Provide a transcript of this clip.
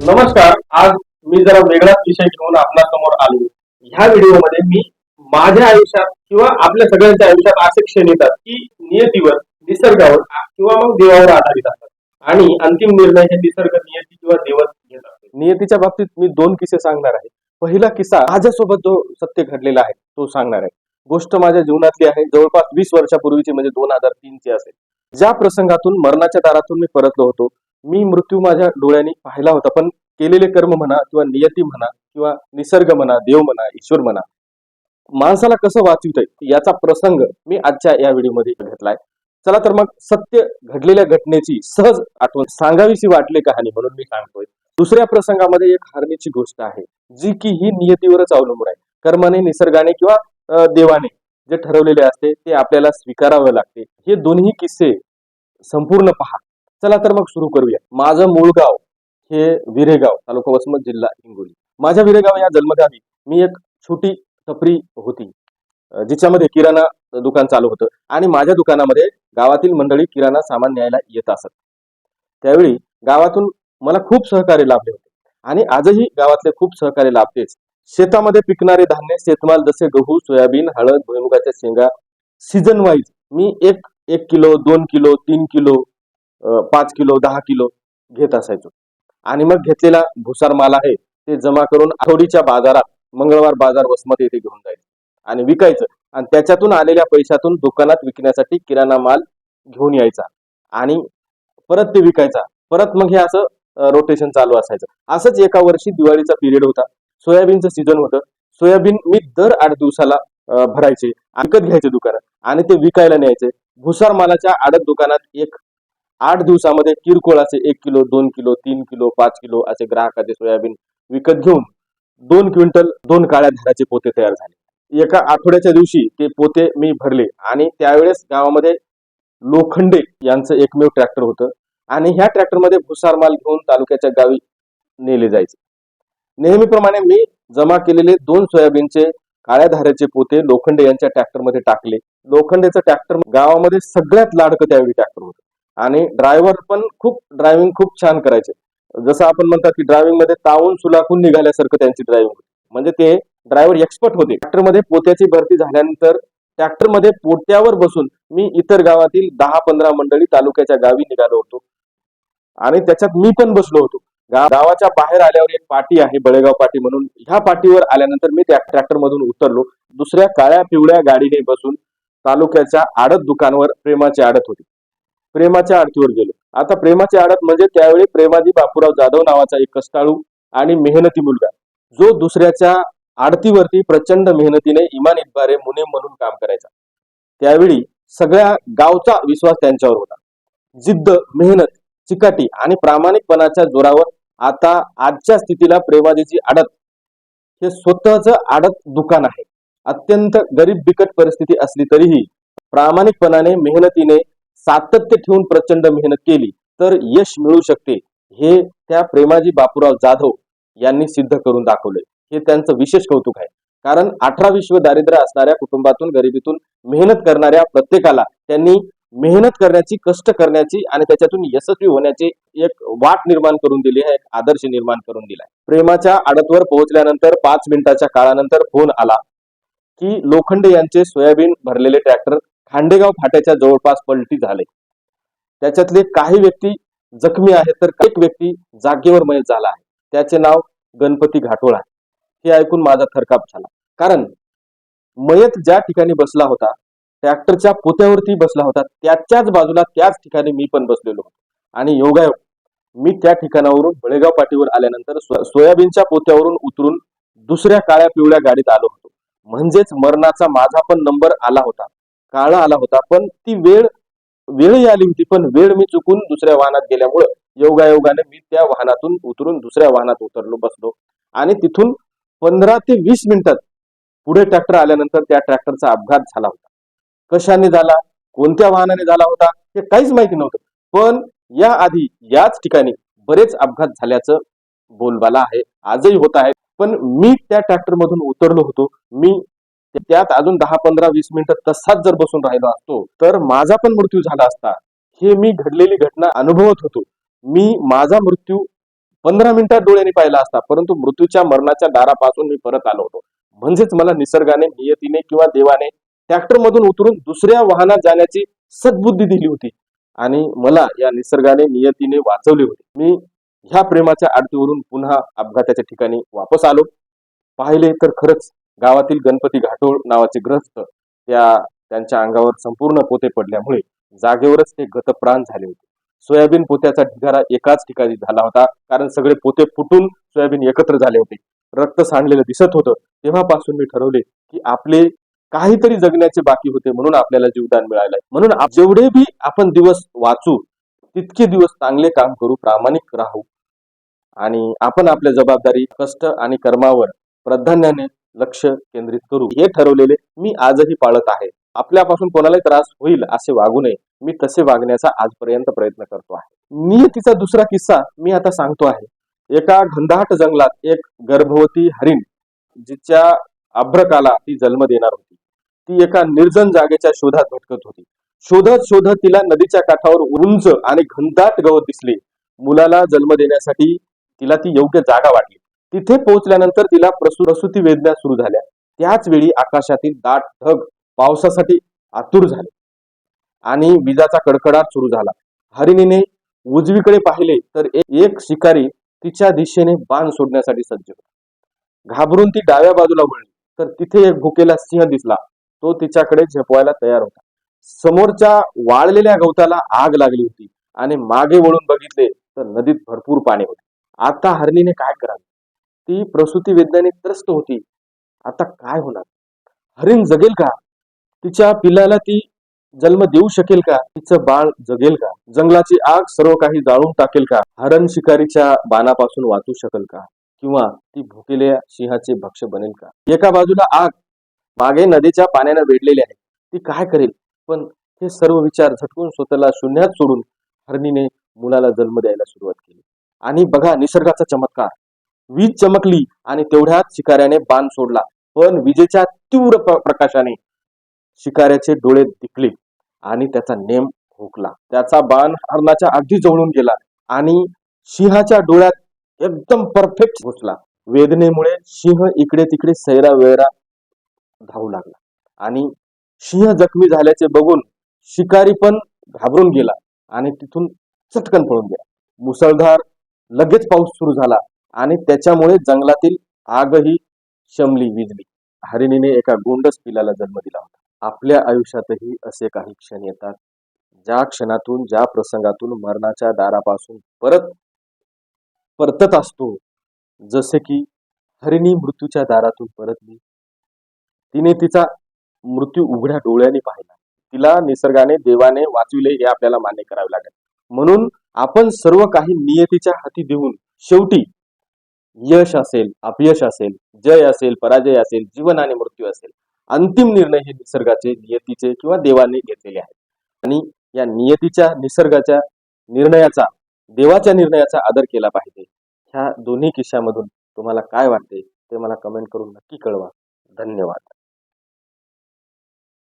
नमस्कार आज मी जरा वेगळाच विषय घेऊन आपल्यासमोर आलो ह्या व्हिडिओमध्ये मी माझ्या आयुष्यात किंवा आपल्या सगळ्यांच्या आयुष्यात असे क्षण येतात की नियतीवर निसर्गावर किंवा मग देवावर आधारित असतात. आणि अंतिम निर्णय हे निसर्ग नियती किंवा देवच घेतात नियतीच्या बाबतीत मी दोन किस्से सांगणार आहे. पहिला किस्सा माझ्यासोबत जो सत्य घडलेला आहे तो सांगणार आहे. गोष्ट माझ्या जीवनातली आहे जवळपास वीस वर्षापूर्वीची म्हणजे दोन हजार तीनची असेल. ज्या प्रसंगातून मरणाच्या दारातून मी परतलो होतो मी मृत्यू माझ्या डोळ्यांनी पाहिला होता पण केलेले कर्म म्हणा किंवा नियती म्हणा किंवा निसर्ग म्हणा देव म्हणा ईश्वर म्हणा माणसाला कसं वाचवित याचा प्रसंग मी आजच्या या व्हिडिओमध्ये घेतलाय. चला तर मग सत्य घडलेल्या घटनेची सहज आठवण सांगावीशी वाटली कहाणी म्हणून मी सांगतोय. दुसऱ्या प्रसंगामध्ये एक हारणीची गोष्ट आहे जी की ही नियतीवरच अवलंबून आहे. कर्माने निसर्गाने किंवा देवाने जे ठरवलेले असते ते आपल्याला स्वीकारावे लागते. हे दोन्ही किस्से संपूर्ण पहा. चला तर मग सुरू करूया. माझं मूळ गाव हे विरेगाव तालुका वसमत जिल्हा हिंगोली. माझ्या विरेगाव या जन्मगावी मी एक छोटी टपरी होती जिच्यामध्ये किराणा दुकान चालू होतं आणि माझ्या दुकानामध्ये गावातील मंडळी किराणा सामान न्यायला येत असत. त्यावेळी गावातून मला खूप सहकार्य लाभले होते आणि आजही गावातले खूप सहकार्य लाभतेच. शेतामध्ये पिकणारे धान्य शेतमाल जसे गहू सोयाबीन हळद भुईमुगाच्या शेंगा सीझन वाईज मी एक एक किलो दोन किलो तीन किलो पाच किलो दहा किलो घेत असायचो. आणि मग घेतलेला भुसार माल आहे ते जमा करून आठवडीच्या बाजारात मंगळवार बाजार वसमत येथे घेऊन जायचं. आणि विकायचं. आणि त्याच्यातून आलेल्या पैशातून दुकानात विकण्यासाठी किराणा माल घेऊन यायचा. आणि परत ते विकायचा. परत मग हे असं रोटेशन चालू असायचं. असंच एका वर्षी दिवाळीचा पिरियड होता. सोयाबीनचं सीझन होतं. सोयाबीन मी दर आठ दिवसाला भरायचे. विकत घ्यायचे दुकानात. आणि ते विकायला न्यायचे. भुसार मालाच्या आडत दुकानात एक आठ दिवसामध्ये किरकोळ असे एक किलो दोन किलो तीन किलो पाच किलो असे ग्राहकाचे सोयाबीन विकत घेऊन दोन क्विंटल दोन काळ्या धाराचे पोते तयार झाले. एका आठवड्याच्या दिवशी ते पोते मी भरले आणि त्यावेळेस गावामध्ये लोखंडे यांचं एकमेव ट्रॅक्टर होतं आणि ह्या ट्रॅक्टरमध्ये भुसार माल घेऊन तालुक्याच्या गावी नेले जायचे. नेहमीप्रमाणे मी जमा केलेले दोन सोयाबीनचे काळ्या धाऱ्याचे पोते लोखंडे यांच्या ट्रॅक्टरमध्ये टाकले. लोखंडेचं ट्रॅक्टर गावामध्ये सगळ्यात लाडकं त्यावेळी ट्रॅक्टर होतं. आणि ड्रायव्हर पण खूप ड्रायव्हिंग खूप छान करायचे. जसं आपण म्हणतात की ड्रायव्हिंगमध्ये तावून सुलाखून निघाल्यासारखं त्यांची ड्रायव्हिंग म्हणजे ते ड्रायव्हर एक्सपर्ट होते. ट्रॅक्टरमध्ये पोत्याची भरती झाल्यानंतर ट्रॅक्टरमध्ये पोट्यावर बसून मी इतर गावातील दहा पंधरा मंडळी तालुक्याच्या गावी निघालो होतो. आणि त्याच्यात मी पण बसलो होतो. गावाच्या बाहेर आल्यावर एक पाटी आहे बळेगाव पाटी म्हणून. ह्या पाटीवर आल्यानंतर मी त्या ट्रॅक्टर मधून उतरलो. दुसऱ्या काळ्या पिवळ्या गाडीने बसून तालुक्याच्या आडत दुकानवर प्रेमाची आडत होती. प्रेमाच्या आडतीवर गेलो. आता प्रेमाची आडत म्हणजे त्यावेळी प्रेमाजी बापूराव जाधव नावाचा एक कष्टाळू आणि मेहनती मुलगा. जो दुसऱ्याच्या आडतीवरती प्रचंड मेहनतीने इमान इतबारे मुने म्हणून काम करायचा. त्यावेळी सगळ्या गावचा विश्वास त्यांच्यावर होता. जिद्द मेहनत चिकाटी आणि प्रामाणिकपणाच्या जोरावर आता आजच्या स्थितीला प्रेमाजीची आडत हे स्वतःच आडत दुकान आहे. अत्यंत गरीब बिकट परिस्थिती असली तरीही प्रामाणिकपणाने मेहनतीने सातत्य ठेवून प्रचंड मेहनत केली तर यश मिळू शकते हे त्या प्रेमाजी बापूराव जाधव यांनी सिद्ध करून दाखवले हे त्यांचं विशेष कौतुक आहे. कारण अठरा विश्व दारिद्र्य असणाऱ्या कुटुंबातून गरिबीतून मेहनत करणाऱ्या प्रत्येकाला त्यांनी मेहनत करण्याची कष्ट करण्याची आणि त्याच्यातून यशस्वी होण्याची एक वाट निर्माण करून दिली आहे एक आदर्श निर्माण करून दिलाय प्रेमाच्या आडतवर पोहोचल्यानंतर पाच मिनिटाच्या काळानंतर फोन आला की लोखंडे यांचे सोयाबीन भरलेले ट्रॅक्टर खांडेगाव फाट्याच्या जवळपास पलटी झाले. त्याच्यातले काही व्यक्ती जखमी आहेत तर एक व्यक्ती जागेवर मयत झाला आहे. त्याचे नाव गणपती घाटोळ आहे. हे ऐकून माझा थरकाप झाला. कारण मयत ज्या ठिकाणी बसला होता ट्रॅक्टरच्या पोत्यावरती बसला होता त्याच्याच बाजूला त्याच ठिकाणी मी पण बसलेलो होतो. आणि योगायोग मी त्या ठिकाणावरून बळेगाव पाटीवर आल्यानंतर सो- सोयाबीनच्या पोत्यावरून उतरून दुसऱ्या काळ्या पिवळ्या गाडीत आलो होतो. म्हणजेच मरणाचा माझा पण नंबर आला होता. काळा आला होता. पण ती वेळ वेळही आली होती पण वेळ मी चुकून दुसऱ्या वाहनात गेल्यामुळं योगायोगाने मी त्या वाहनातून उतरून दुसऱ्या वाहनात उतरलो बसलो. आणि तिथून पंधरा ते वीस मिनिटात पुढे ट्रॅक्टर आल्यानंतर त्या ट्रॅक्टरचा अपघात झाला होता. कशाने झाला? कोणत्या वाहनाने झाला होता? हे काहीच माहिती नव्हतं. पण या आधी याच ठिकाणी बरेच अपघात झाल्याचं बोलबाला आहे. आजही होत आहे. पण मी त्या ट्रॅक्टरमधून उतरलो होतो. मी त्यात अजून दहा पंधरा वीस मिनिटं तसाच जर बसून राहिलो असतो तर माझा पण मृत्यू झाला असता. हे मी घडलेली घटना अनुभवत होतो. मी माझा मृत्यू पंधरा मिनिटात डोळ्याने पाहिला असता परंतु मृत्यूच्या मरणाच्या दारापासून मी परत आलो होतो. म्हणजेच मला निसर्गाने नियतीने किंवा देवाने ट्रॅक्टरमधून उतरून दुसऱ्या वाहनात जाण्याची सद्बुद्धी दिली होती आणि मला या निसर्गाने नियतीने वाचवले होते. मी ह्या प्रेमाच्या आडतीवरून पुन्हा अपघाताच्या ठिकाणी वापस आलो. पाहिले तर खरंच गावातील गणपती घाटोळ नावाचे ग्रस्त त्या त्यांच्या अंगावर संपूर्ण पोते पडल्यामुळे जागेवरच ते गतप्राण झाले होते. सोयाबीन पोत्याचा ढिगारा एकाच ठिकाणी झाला होता कारण सगळे पोते फुटून सोयाबीन एकत्र झाले होते. रक्त सांडलेलं दिसत होतं तेव्हापासून मी ठरवले की आपले काहीतरी जगण्याचे बाकी होते म्हणून आपल्याला जीवदान मिळालंय म्हणून आप- जेवढे बी आपण दिवस वाचू तितके दिवस चांगले काम करू प्रामाणिक राहू. आणि आपण आपल्या जबाबदारी कष्ट आणि कर्मावर प्राधान्याने लक्ष केंद्रित करू. हे ठरवलेले मी आजही पाळत आहे. आपल्यापासून कोणालाही त्रास होईल असे वागू नये. मी तसे वागण्याचा आजपर्यंत प्रयत्न करतो आहे. नियतीचा दुसरा किस्सा मी आता सांगतो आहे. एका घनदाट जंगलात एक गर्भवती हरिण जिच्या अभ्रकाला ती जन्म देणार होती. ती एका निर्जन जागेच्या शोधात भटकत होती. शोधत शोधत तिला नदीच्या काठावर उंच आणि घनदाट गवत दिसले. मुलाला जन्म देण्यासाठी तिला ती योग्य जागा वाटली. तिथे पोहोचल्यानंतर तिला प्रसूती वेदना सुरू झाल्या. त्याच वेळी आकाशातील दाट ढग पावसासाठी आतुर झाले. आणि विजाचा कडकडाट सुरू झाला. हरिणीने उजवीकडे पाहिले तर एक शिकारी तिच्या दिशेने बाण सोडण्यासाठी सज्ज होता. घाबरून ती डाव्या बाजूला वळली. तर तिथे एक भुकेला सिंह दिसला. तो तिच्याकडे झेपवायला तयार होता. समोरच्या वाळलेल्या गवताला आग लागली होती आणि मागे वळून बघितले तर नदीत भरपूर पाणी होते. आता हरणीने काय करावे? ती प्रसूती वैज्ञानिक त्रस्त होती. आता काय होणार? हरिण जगेल का? तिच्या पिलाला ती जन्म देऊ शकेल का? तिचं बाळ जगेल का? जंगलाची आग सर्व काही जाळून टाकेल का? हरण शिकारीच्या बाणापासून वाचू शकेल का? किंवा ती भुकेल्या सिंहाचे भक्ष बनेल का? एका बाजूला आग मागे नदीच्या पाण्याने वेढलेली आहे. ती काय करेल? पण हे सर्व विचार झटकून स्वतःला शून्यात सोडून हरणीने मुलाला जन्म द्यायला सुरुवात केली. आणि बघा निसर्गाचा चमत्कार. वीज चमकली आणि तेवढ्यात शिकाऱ्याने बाण सोडला. पण विजेच्या तीव्र प्र- प्रकाशाने शिकाऱ्याचे डोळे दिखले आणि त्याचा नेम हुकला त्याचा बाण हरणाच्या अगदी जवळून गेला आणि सिंहाच्या डोळ्यात एकदम परफेक्ट घुसला. वेदनेमुळे सिंह इकडे तिकडे सैरा वेरा धावू लागला आणि सिंह जखमी झाल्याचे बघून शिकारी पण घाबरून गेला आणि तिथून चटकन पळून गेला. मुसळधार लगेच पाऊस सुरू झाला. आणि त्याच्यामुळे जंगलातील आगही शमली विजली. हरिणीने एका गोंडस पिलाला जन्म दिला होता. आपल्या आयुष्यातही असे काही क्षण येतात ज्या क्षणातून ज्या प्रसंगातून मरणाच्या दारापासून परत परतत असतो. जसे की हरिणी मृत्यूच्या दारातून परतली. तिने तिचा मृत्यू उघड्या डोळ्यांनी पाहिला. तिला निसर्गाने देवाने वाचविले हे आपल्याला मान्य करावे लागेल. म्हणून आपण सर्व काही नियतीच्या हाती देऊन शेवटी यश असेल अपयश असेल जय असेल पराजय असेल जीवन आणि मृत्यू असेल अंतिम निर्णय हे निसर्गाचे नियतीचे किंवा देवाने घेतलेले आहेत. आणि या नियतीच्या निसर्गाच्या निर्णयाचा देवाच्या निर्णयाचा आदर केला पाहिजे. ह्या दोन्ही किस्सामधून तुम्हाला काय वाटते ते मला कमेंट करून नक्की कळवा. धन्यवाद.